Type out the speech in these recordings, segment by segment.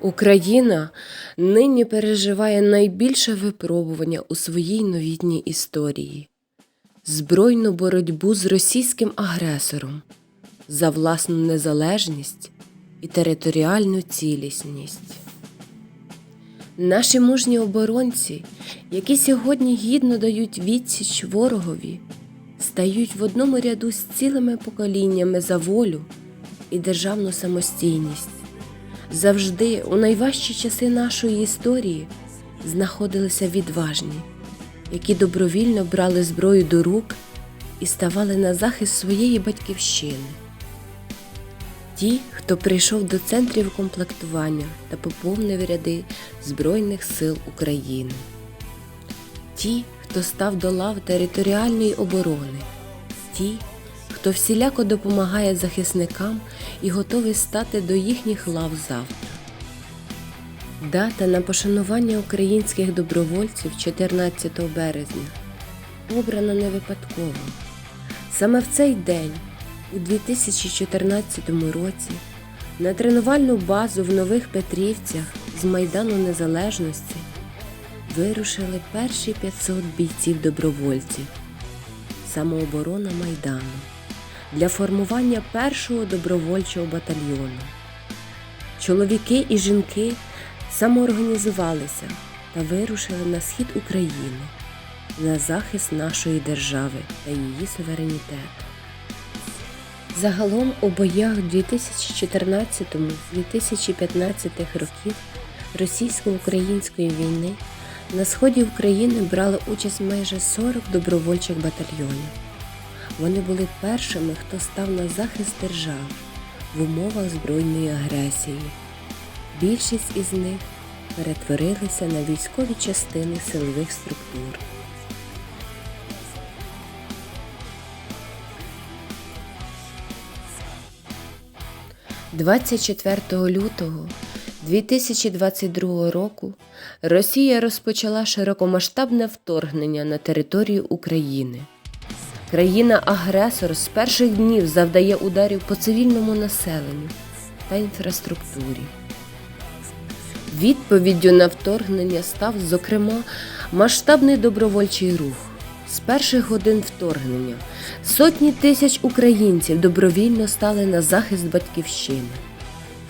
Україна нині переживає найбільше випробування у своїй новітній історії збройну боротьбу з російським агресором за власну незалежність і територіальну цілісність. Наші мужні оборонці, які сьогодні гідно дають відсіч ворогові, стають в одному ряду з цілими поколіннями за волю і державну самостійність. Завжди, у найважчі часи нашої історії, знаходилися відважні, які добровільно брали зброю до рук і ставали на захист своєї батьківщини. Ті, хто прийшов до центрів комплектування та поповнив ряди Збройних сил України. Ті, хто став до лав територіальної оборони, ті, хто всіляко допомагає захисникам і готовий стати до їхніх лав завтра. Дата на пошанування українських добровольців 14 березня обрана не випадково. Саме в цей день, у 2014 році, на тренувальну базу в Нових Петрівцях з Майдану Незалежності вирушили перші 500 бійців-добровольців самооборона Майдану для формування першого добровольчого батальйону. Чоловіки і жінки самоорганізувалися та вирушили на схід України на захист нашої держави та її суверенітету. Загалом у боях 2014-2015 років російсько-української війни на сході України брали участь майже 40 добровольчих батальйонів. Вони були першими, хто став на захист держав в умовах збройної агресії. Більшість із них перетворилися на військові частини силових структур. – 24 лютого 2022 року Росія розпочала широкомасштабне вторгнення на територію України. Країна-агресор з перших днів завдає ударів по цивільному населенню та інфраструктурі. Відповіддю на вторгнення став, зокрема, масштабний добровольчий рух. З перших годин вторгнення сотні тисяч українців добровільно стали на захист батьківщини,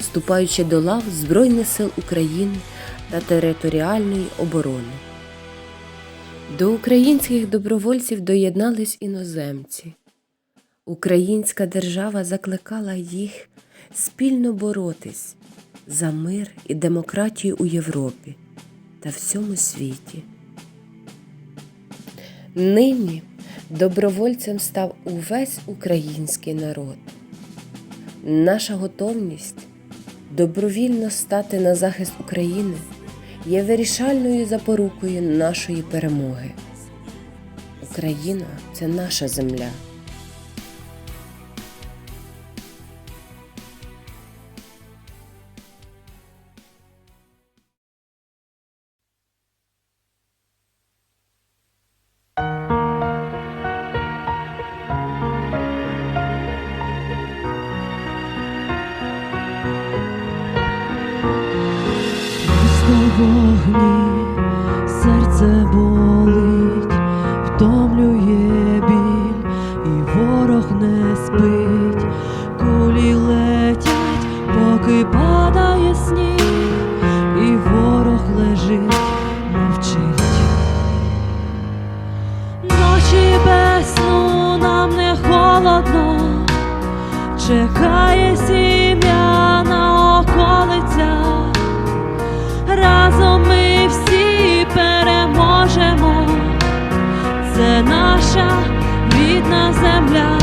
вступаючи до лав Збройних сил України та територіальної оборони. До українських добровольців доєднались іноземці. Українська держава закликала їх спільно боротись за мир і демократію у Європі та всьому світі. Нині добровольцем став увесь український народ. Наша готовність добровільно стати на захист України є вирішальною запорукою нашої перемоги. Україна це наша земля. Серце болить, втомлює біль, і ворог не спить, кулі летять, поки падає сніг, і ворог лежить, мовчить. Ночі без сну нам не холодно, чекає рідна земля.